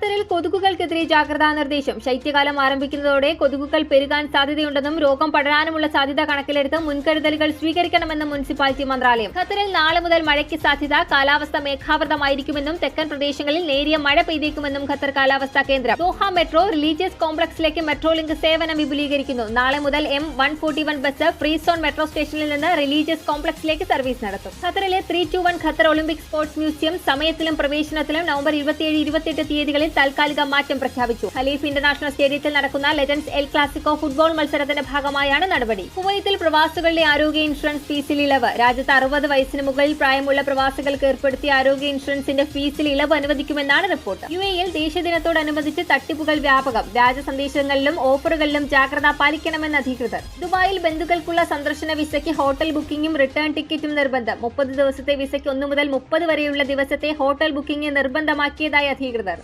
ഖത്തറിൽ കൊതുകുകൾക്കെതിരെ ജാഗ്രതാ നിർദ്ദേശം. ശൈത്യകാലം ആരംഭിക്കുന്നതോടെ കൊതുകുകൾ പെരുകാൻ സാധ്യതയുണ്ടെന്നും രോഗം പടരാനുമുള്ള സാധ്യത കണക്കിലെടുത്ത് മുൻകരുതലുകൾ സ്വീകരിക്കണമെന്നും മുനിസിപ്പാലിറ്റി മന്ത്രാലയം. ഖത്തറിൽ നാളെ മുതൽ മഴയ്ക്ക് സാധ്യത കാലാവസ്ഥ മേഘാവൃതമായിരിക്കുമെന്നും തെക്കൻ പ്രദേശങ്ങളിൽ നേരിയ മഴ പെയ്തേക്കുമെന്നും ഖത്തർ കാലാവസ്ഥാ കേന്ദ്രം. ദോഹ മെട്രോ റിലീജിയസ് കോംപ്ലക്സിലേക്ക് മെട്രോ ലിങ്ക് സേവനം വിപുലീകരിക്കുന്നു. നാളെ മുതൽ M one forty one bus free zone metro സ്റ്റേഷനിൽ നിന്ന് റിലീജിയസ് കോംപ്ലക്സിലേക്ക് സർവീസ് നടത്തും. ഖത്തറിലെ three two one Qatar Olympic sports museum സമയത്തിലും പ്രവേശനത്തിലും നവംബർ ഇരുപത്തിയേഴ് ഇരുപത്തിയെട്ട് തീയതികളിൽ താൽക്കാലിക മാറ്റം പ്രഖ്യാപിച്ചു. ഖലീഫ് ഇന്റർനാഷണൽ സ്റ്റേഡിയത്തിൽ നടക്കുന്ന ലെജൻസ് എൽ ക്ലാസിക്കോ ഫുട്ബോൾ മത്സരത്തിന്റെ ഭാഗമായാണ് നടപടി. കുവൈത്തിൽ പ്രവാസികളുടെ ആരോഗ്യ ഇൻഷുറൻസ് ഫീസിൽ ഇളവ്. രാജ്യത്ത് അറുപത് വയസ്സിന് മുകളിൽ പ്രായമുള്ള പ്രവാസികൾക്ക് ഏർപ്പെടുത്തിയ ആരോഗ്യ ഇൻഷുറൻസിന്റെ ഫീസിൽ ഇളവ് അനുവദിക്കുമെന്നാണ് റിപ്പോർട്ട്. യു എയിൽ ദേശീയദിനത്തോടനുബന്ധിച്ച് തട്ടിപ്പുകൾ വ്യാപകം. വ്യാജ സന്ദേശങ്ങളിലും ഓഫറുകളിലും ജാഗ്രത പാലിക്കണമെന്ന് അധികൃതർ. ദുബായിൽ ബന്ധുക്കൾക്കുള്ള സന്ദർശന വിസയ്ക്ക് ഹോട്ടൽ ബുക്കിംഗും റിട്ടേൺ ടിക്കറ്റും നിർബന്ധം. മുപ്പത് ദിവസത്തെ വിസയ്ക്ക് ഒന്നു മുതൽ മുപ്പത് വരെയുള്ള ദിവസത്തെ ഹോട്ടൽ ബുക്കിംഗ് നിർബന്ധമാക്കിയതായി അധികൃതർ.